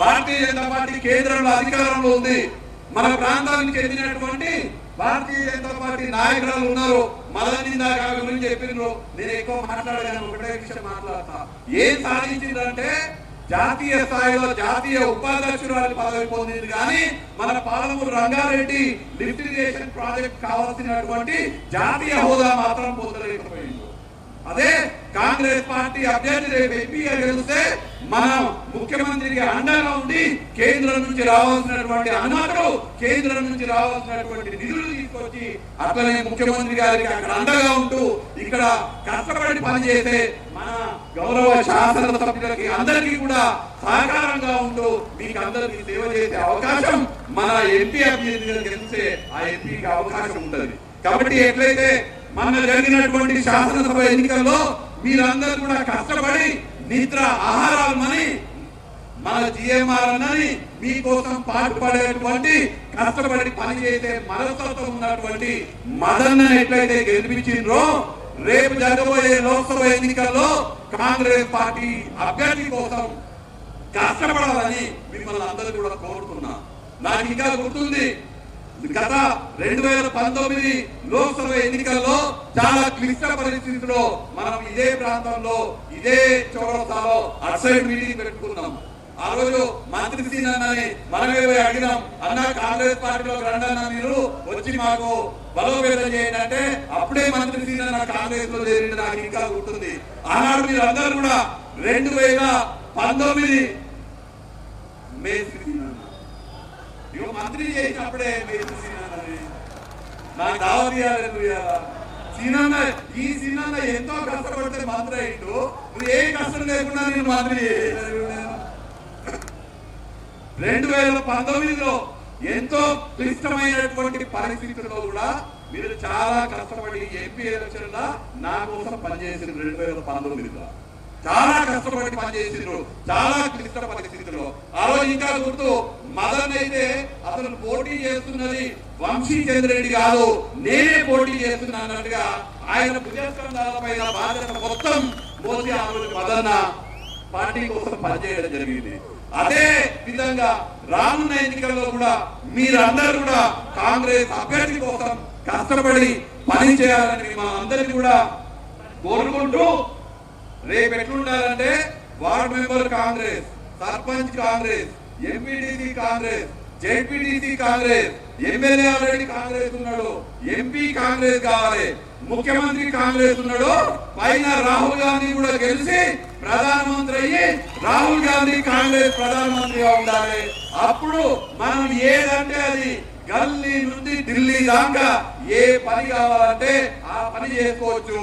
Bharatiya Janata party కేంద్రంలో అధికారంలో ఉంది. మన ప్రాంతానికి చెందినటువంటి భారతీయ జనతా పార్టీ నాయకురాలు ఉన్నారు. మదన్ ఇందాక గురించి చెప్పిండ్రు నేను ఎక్కువ మాట్లాడగాను ఒకటే విషయం మాట్లాడతా. ఏం సాధించిందంటే జాతీయ స్థాయిలో జాతీయ ఉపాధ్యక్షురాలు పదవి పొందింది. కానీ మన పాలమూరు రంగారెడ్డి లిఫ్టిగేషన్ ప్రాజెక్ట్ కావాల్సినటువంటి జాతీయ హోదా మాత్రం పొందలేకపోయింది. అదే కాంగ్రెస్ పార్టీ అభ్యర్థి రేపు ఎంపీగా గెలిస్తే మన ముఖ్యమంత్రికి అండగా ఉండి కేంద్రం నుంచి రావాల్సినటువంటి అనుమతులు కేంద్రం నుంచి రావాల్సినటువంటి నిధులు తీసుకొచ్చి అట్లనే ముఖ్యమంత్రి గారికి అక్కడ అండగా ఉంటూ ఇక్కడ కష్టపడి పనిచేసే మన గౌరవ శాసన సభ్యులకి అందరికీ కూడా సహకారంగా ఉంటూ మీకు అందరికీ సేవ చేసే అవకాశం మన ఎంపీ అభ్యర్థిగా గెలిస్తే ఆ ఎంపీకి అవకాశం ఉంటుంది. కాబట్టి ఎట్లయితే మన జరిగినటువంటి శాసనసభ ఎన్నికల్లో మీరందరూ కూడా కష్టపడి నిద్ర ఆహారాలని మన జిఎంఆర్ అన్నని మీకోసం పాటుపడేటువంటి కష్టపడి పనిచేసే మనస్తత్వం ఉన్నటువంటి మదన్ ఎట్లయితే గెలిపించిండ్రో రేపు జరగబోయే లోక్సభ ఎన్నికల్లో కాంగ్రెస్ పార్టీ అభ్యర్థి కోసం కష్టపడాలని మిమ్మల్ని అందరూ కూడా కోరుతున్నా. నాకు ఇంకా గుర్తుంది గత రెండు వేల పంతొమ్మిది లోక్సభ ఎన్నికల్లో చాలా క్లిష్ట పరిస్థితుల్లో మనం ఇదే ప్రాంతంలో ఇదే చౌరస్తాలో అటు మీటింగ్ పెట్టుకున్నాం. ఆ రోజు మంత్రి సీనని మనమే అడిగినాం అన్న కాంగ్రెస్ పార్టీలో రండన్న మీరు? వచ్చి మాకు బలోపేతం చేయండి. అంటే అప్పుడే మంత్రి సీనన్న కాంగ్రెస్లో చేరింది నాకు ఇంకా గుర్తుంది. ఆనాడు మీరు అందరూ కూడా రెండు వేల పంతొమ్మిది మే సీనన్న మంత్రి చేసినప్పుడే నాకు దావతీయాలి సీనన్న ఈ సీనన్న ఎంతో కష్టపడితే మంత్రి అయిండు నువ్వు ఏ కష్టం లేకుండా నేను మంత్రి రెండు వేల పంతొమ్మిదిలో ఎంతో క్లిష్టమైనటువంటి పరిస్థితుల్లో కూడా మీరు చాలా కష్టపడి ఎంపీ ఎలక్షన్ నా కోసం పనిచేసింది రెండు వేల పంతొమ్మిదిలో. చాలా కష్టపడి పనిచేసిండ్రు. చాలా క్లిష్ట పరిస్థితుల్లో ఆ రోజు ఇంకా గుర్తు మదన్ అయితే అతను పోటీ చేస్తున్నది వంశీ చంద్రెడ్డి కాదు. నేనే పోటీ చేస్తున్నానట్టుగా ఆయన భుజస్కంధాలపై బాధ్యత మొత్తం మోసి ఆ రోజు మదన్న పార్టీ కోసం పనిచేయడం జరిగింది. అదే విధంగా రానున్న ఎన్నికల్లో కూడా మీరందరూ కూడా కాంగ్రెస్ అభ్యర్థి కోసం కష్టపడి పని చేయాలని మా అందరినీ కూడా కోరుకుంటూ రేపు ఎట్లుండాలంటే ward member Congress sarpanch Congress MPTC Congress ZPTC Congress MLA already Congress ఉన్నాడు ఎంపీ కాంగ్రెస్ కావాలి ముఖ్యమంత్రి కాంగ్రెస్ ఉన్నాడు పైన రాహుల్ గాంధీ కూడా గెలిచి ప్రధానమంత్రి అయ్యి రాహుల్ గాంధీ కాంగ్రెస్ ప్రధానమంత్రిగా ఉండాలి. అప్పుడు మనం ఏదంటే అది గల్లీ నుండి ఢిల్లీ దాకా ఏ పని కావాలంటే ఆ పని చేసుకోవచ్చు.